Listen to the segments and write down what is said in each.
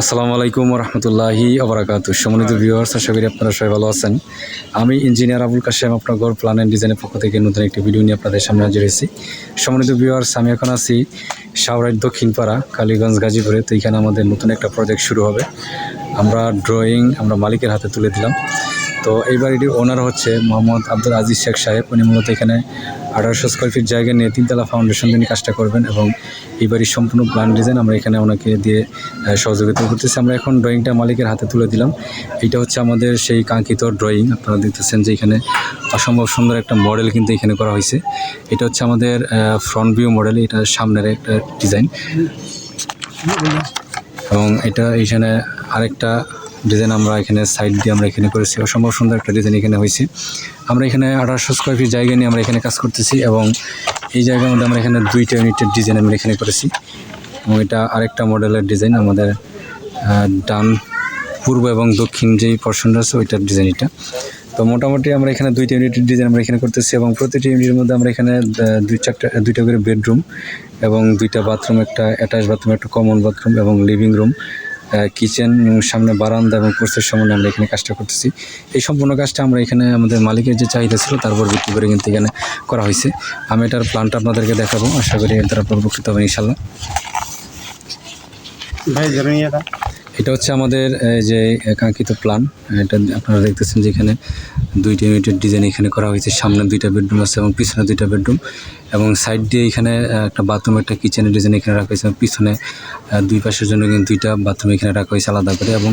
আসসালামু আলাইকুম রহমতুল্লাহি আবরাকাত সম্মানিত ভিউয়ার্স আশা করি আপনারা সবাই ভালো আছেন। আমি ইঞ্জিনিয়ার আবুল কাশেম আপনার গড় প্ল্যান অ্যান্ড ডিজাইনের পক্ষ থেকে নতুন একটি ভিডিও নিয়ে আপনাদের সামনে হাজির হয়েছি। সম্মানিত ভিউয়ার্স আমি এখন আছি সাউরাইট দক্ষিণপাড়া কালীগঞ্জ গাজীপুরে। তো এখানে আমাদের নতুন একটা প্রজেক্ট শুরু হবে। আমরা ড্রয়িং আমরা মালিকের হাতে তুলে দিলাম। তো এই বাড়িটির ওনার হচ্ছে মোহাম্মদ আব্দুল আজিজ শেখ সাহেব। উনি মূলত এখানে আঠারোশো স্কোয়ার ফিট জায়গা নিয়ে তিনতলা ফাউন্ডেশন তিনি কাজটা করবেন এবং এই বাড়ির সম্পূর্ণ প্ল্যান ডিজাইন আমরা এখানে ওনাকে দিয়ে সহযোগিতা করতেছি। আমরা এখন ড্রয়িংটা মালিকের হাতে তুলে দিলাম। এইটা হচ্ছে আমাদের সেই কাঙ্ক্ষিত ড্রয়িং আপনারা দেখতেছেন যে এখানে অসম্ভব সুন্দর একটা মডেল কিন্তু এখানে করা হয়েছে। এটা হচ্ছে আমাদের ফ্রন্ট ভিউ মডেল এটা সামনের একটা ডিজাইন এবং এটা এখানে আরেকটা ডিজাইন আমরা এখানে সাইড দিয়ে আমরা এখানে করেছি। অসম্ভব সুন্দর একটা ডিজাইন এখানে হয়েছে। আমরা এখানে আঠারোশো স্কোয়ার ফিট জায়গা নিয়ে আমরা এখানে কাজ করতেছি এবং এই জায়গার মধ্যে আমরা এখানে দুইটা ইউনিটের ডিজাইন আমরা এখানে করেছি। এবং এটা আরেকটা মডেলের ডিজাইন আমাদের ডান পূর্ব এবং দক্ষিণ যেই পোর্শনটা আছে ওইটার ডিজাইন এটা। তো মোটামুটি আমরা এখানে দুইটা ইউনিটের ডিজাইন আমরা এখানে করতেছি এবং প্রতিটি ইউনিটের মধ্যে আমরা এখানে দুই চারটা, দুইটা করে বেডরুম এবং দুইটা বাথরুম একটা অ্যাটাচ বাথরুম একটা কমন বাথরুম এবং লিভিং রুম কিচেন সামনে বারান্দা এবং কোর্সের সামনে আমরা এখানে কাজটা করতেছি। এই সম্পূর্ণ কাজটা আমরা এখানে আমাদের মালিকের যে চাহিদা ছিল তারপর ভিত্তি করে কিন্তু এখানে করা হয়েছে। আমি এটার প্ল্যানটা আপনাদেরকে দেখাবো। আশা করি এর দ্বারা উপকৃত হবে ইনশাল্লাহ এটা হচ্ছে আমাদের এই যে কাঙ্ক্ষিত প্ল্যান এটা আপনারা দেখতেছেন যে এখানে দুইটা ইউনিটের ডিজাইন এখানে করা হয়েছে। সামনে দুইটা বেডরুম আছে এবং পিছনে দুইটা বেডরুম এবং সাইড দিয়ে এখানে একটা বাথরুম একটা কিচেনের ডিজাইন এখানে রাখা হয়েছে। পিছনে দুই পাশের জন্য কিন্তু দুইটা বাথরুম এখানে রাখা হয়েছে আলাদা করে। এবং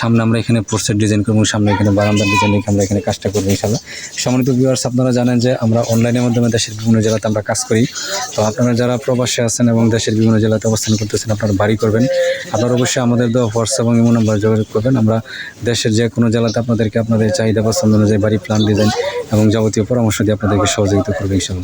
সামনে আমরা এখানে পোস্টের ডিজাইন করব সামনে এখানে বারান্দার ডিজাইন রেখে আমরা এখানে কাজটা করব ইনশাল্লাহ সম্মানিত ভিউয়ার্স আপনারা জানেন যে আমরা অনলাইনের মাধ্যমে দেশের বিভিন্ন জেলাতে আমরা কাজ করি। তো আপনারা যারা প্রবাসে আছেন এবং দেশের বিভিন্ন জেলাতে অবস্থান করতেছেন, আপনারা বাড়ি করবেন। আপনারা অবশ্যই আমাদের দেওয়া হোয়াটসঅ্যাপ এবং ইমো নাম্বার যোগাযোগ করবেন। আমরা দেশের যে কোনো জেলাতে আপনাদেরকে আপনাদের চাহিদা পছন্দ অনুযায়ী বাড়ি প্ল্যান ডিজাইন এবং যাবতীয় পরামর্শ দিয়ে আপনাদেরকে সহযোগিতা করবে ইনশাল্লাহ